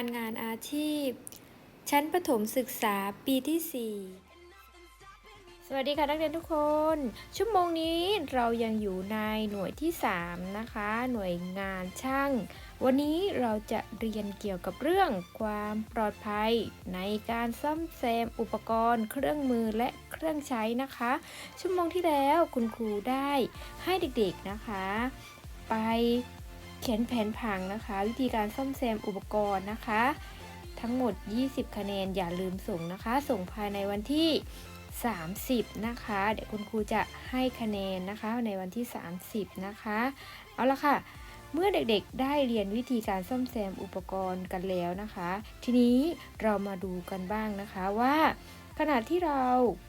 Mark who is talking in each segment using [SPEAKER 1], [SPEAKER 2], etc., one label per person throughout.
[SPEAKER 1] การงานอาชีพ ชั้นประถมศึกษาปีที่ 4 สวัสดีค่ะนักเรียนทุกคน ชั่วโมงนี้เรายังอยู่ในหน่วยที่ 3 นะคะ หน่วยงานช่าง วันนี้เราจะเรียนเกี่ยวกับเรื่องความปลอดภัย ในการซ่อมแซมอุปกรณ์ เครื่องมือและเครื่องใช้นะคะ ชั่วโมงที่แล้วคุณครูได้ให้เด็กๆนะคะ ไป เขียนแผนผังนะคะ วิธีการซ่อมแซมอุปกรณ์นะคะ ทั้งหมด 20 คะแนนอย่าลืมส่งนะคะ ส่งภายในวันที่ 30 นะคะ เดี๋ยวคุณครูจะให้คะแนนนะคะ ในวันที่ 30 นะคะ เอาละค่ะ เมื่อเด็กๆได้เรียนวิธีการซ่อมแซมอุปกรณ์กันแล้วนะคะ ทีนี้เรามาดูกันบ้างนะคะว่าขณะที่เรา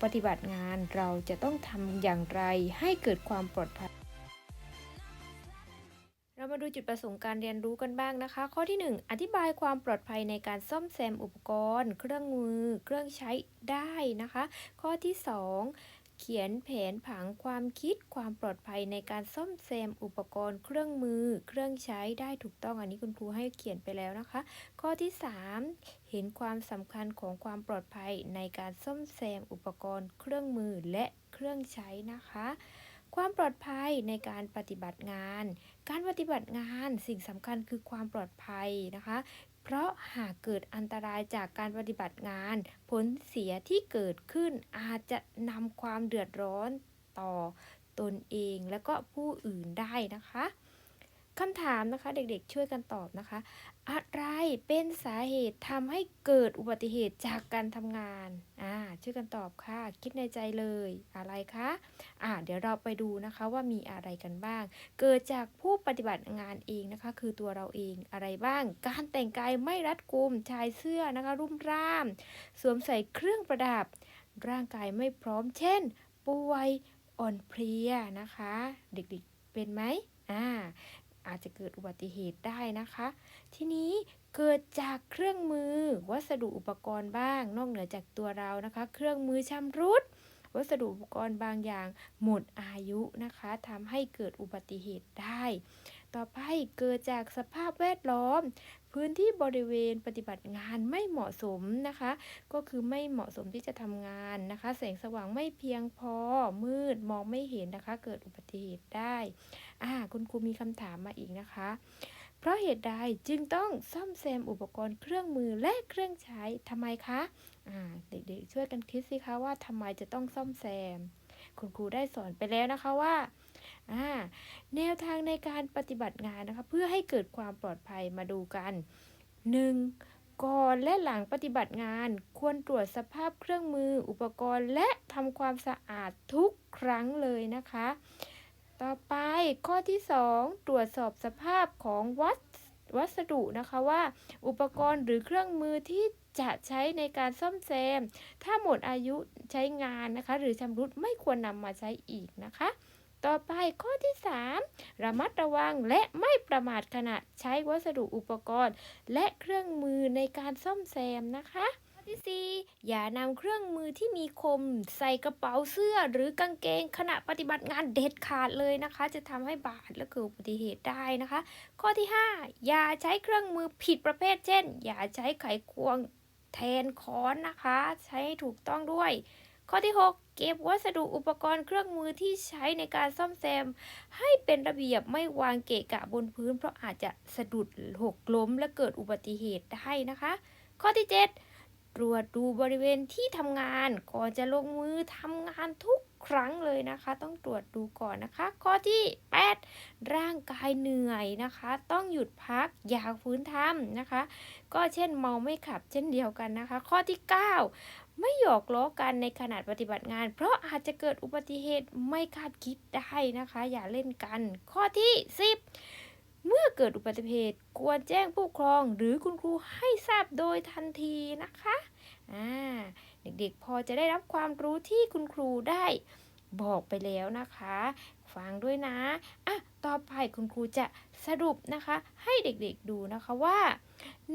[SPEAKER 1] ปฏิบัติงานเราจะต้องทำอย่างไรให้เกิดความปลอดภัย เรามาดูจุดประสงค์การเรียนรู้กันบ้างนะคะ ข้อที่ 1 อธิบายความปลอดภัยในการซ่อมแซมอุปกรณ์ เครื่องมือ เครื่องใช้ได้นะคะ ข้อที่ 2 เขียนแผนผังความคิดความปลอดภัยในการซ่อมแซมอุปกรณ์ เครื่องมือ เครื่องใช้ได้ถูกต้องอันนี้คุณครูให้เขียนไปแล้วนะคะ ข้อที่ 3 เห็นความสำคัญของความปลอดภัยในการซ่อมแซมอุปกรณ์ เครื่องมือและเครื่องใช้นะคะ ความปลอดภัยในการปฏิบัติงาน การปฏิบัติงานสิ่งสำคัญคือความปลอดภัยนะคะ เพราะหากเกิดอันตรายจากการปฏิบัติงาน ผลเสียที่เกิดขึ้นอาจจะนำความเดือดร้อนต่อตนเองและก็ผู้อื่นได้นะคะ คำถามนะคะเด็กๆช่วยกันตอบนะคะ อะไรเป็นสาเหตุทำให้เกิดอุบัติเหตุจากการทำงานอ่าช่วยกันตอบค่ะ คิดในใจเลยอะไรคะอ่าเดี๋ยวเราไปดูนะคะว่ามีอะไรกันบ้าง เกิดจากผู้ปฏิบัติงานเองนะคะ คือตัวเราเองอะไรบ้าง การแต่งกายไม่รัดกุมชายเสื้อนะคะรุ่มร่าม สวมใส่เครื่องประดับ ร่างกายไม่พร้อม เช่น ป่วยอ่อนเพลียนะคะ เด็กๆเป็นไหมอ่า อาจจะเกิดอุบัติเหตุได้นะคะ ทีนี้เกิดจากเครื่องมือ วัสดุอุปกรณ์บ้าง นอกเหนือจากตัวเรานะคะ เครื่องมือชำรุด วัสดุอุปกรณ์บางอย่าง หมดอายุนะคะทำให้เกิดอุบัติเหตุได้ ต่อไปเกิดจากสภาพแวดล้อม พื้นที่บริเวณปฏิบัติงานไม่เหมาะสมนะคะ ก็คือไม่เหมาะสมที่จะทำงานนะคะ แสงสว่างไม่เพียงพอมืดมองไม่เห็นนะคะ เกิดอุบัติเหตุได้อ่าคุณครูมีคำถามมาอีกนะคะ เพราะเหตุใดจึงต้องซ่อมแซมอุปกรณ์เครื่องมือและเครื่องใช้ทำไมคะอ่าเด็กๆช่วยกันคิดสิคะว่าทำไมจะต้องซ่อมแซม คุณครูได้สอนไปแล้วนะคะว่าอ่า แนวทางในการปฏิบัติงานนะคะเพื่อให้เกิดความปลอดภัยมาดูกัน 1. ก่อนและหลังปฏิบัติงานควรตรวจสภาพเครื่องมืออุปกรณ์และทำความสะอาดทุกครั้งเลยนะคะ ต่อไปข้อที่ 2 ตรวจสอบสภาพของวัสวัสดุนะคะว่าอุปกรณ์หรือเครื่องมือที่จะใช้ในการซ่อมแซม ถ้าหมดอายุใช้งานนะคะ หรือชำรุดไม่ควรนำมาใช้อีกนะคะ ต่อไปข้อที่ 3 ระมัดระวังและไม่ประมาทขณะใช้วัสดุอุปกรณ์ และเครื่องมือในการซ่อมแซมนะคะข้อที่ 4 อย่านำเครื่องมือที่มีคม ใส่กระเป๋าเสื้อหรือกางเกงขณะปฏิบัติงานเด็ดขาดเลยนะคะ จะทำให้บาดและเกิดอุบัติเหตุได้นะคะ ข้อที่ 5 อย่าใช้เครื่องมือผิดประเภท เช่น อย่าใช้ไขควงแทนค้อนนะคะ ใช้ให้ถูกต้องด้วย ข้อที่ 6 เก็บวัสดุอุปกรณ์เครื่องมือที่ใช้ในการซ่อมแซม ให้เป็นระเบียบไม่วางเกะกะบนพื้น เพราะอาจจะสะดุดหกล้มและเกิดอุบัติเหตุได้นะคะ ข้อที่ 7 ตรวจดูบริเวณที่ทำงานก่อนจะลงมือทำงานทุก ครั้งเลยนะคะ ต้องตรวจดูก่อนนะคะ ข้อที่ 8 ร่างกายเหนื่อยนะคะ ต้องหยุดพักอยากฟื้นทำนะคะ ก็เช่นเมาไม่ขับเช่นเดียวกันนะคะ ข้อที่ 9 ไม่หยอกล้อกันในขณะปฏิบัติงาน เพราะอาจจะเกิดอุบัติเหตุไม่คาดคิดได้นะคะ อย่าเล่นกัน ข้อที่ 10 เมื่อเกิดอุบัติเหตุควรแจ้งผู้ปกครองหรือคุณครูให้ทราบโดยทันทีนะคะอ่าเด็กๆ พอจะได้รับความรู้ที่คุณครูได้บอกไปแล้วนะคะ ฟังด้วยนะอะ ต่อไปคุณครูจะสรุปนะคะ ให้เด็กๆดูนะคะว่า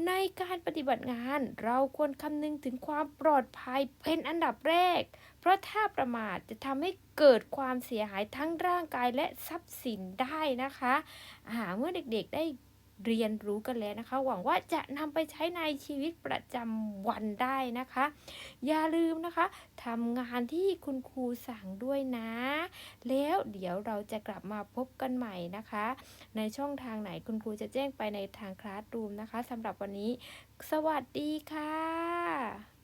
[SPEAKER 1] ในการปฏิบัติงานเราควรคำนึงถึงความปลอดภัยเป็นอันดับแรก เพราะถ้าประมาทจะทำให้เกิดความเสียหายทั้งร่างกายและทรัพย์สินได้นะคะหาเมื่อเด็กๆได้ เรียนรู้กันแล้วนะคะ หวังว่าจะนำไปใช้ในชีวิตประจำวันได้นะคะ อย่าลืมนะคะทำงานที่คุณครูสั่งด้วยนะ แล้วเดี๋ยวเราจะกลับมาพบกันใหม่นะคะ ในช่องทางไหนคุณครูจะแจ้งไปในทางคลาสรูมนะคะสำหรับวันนี้ สวัสดีค่ะ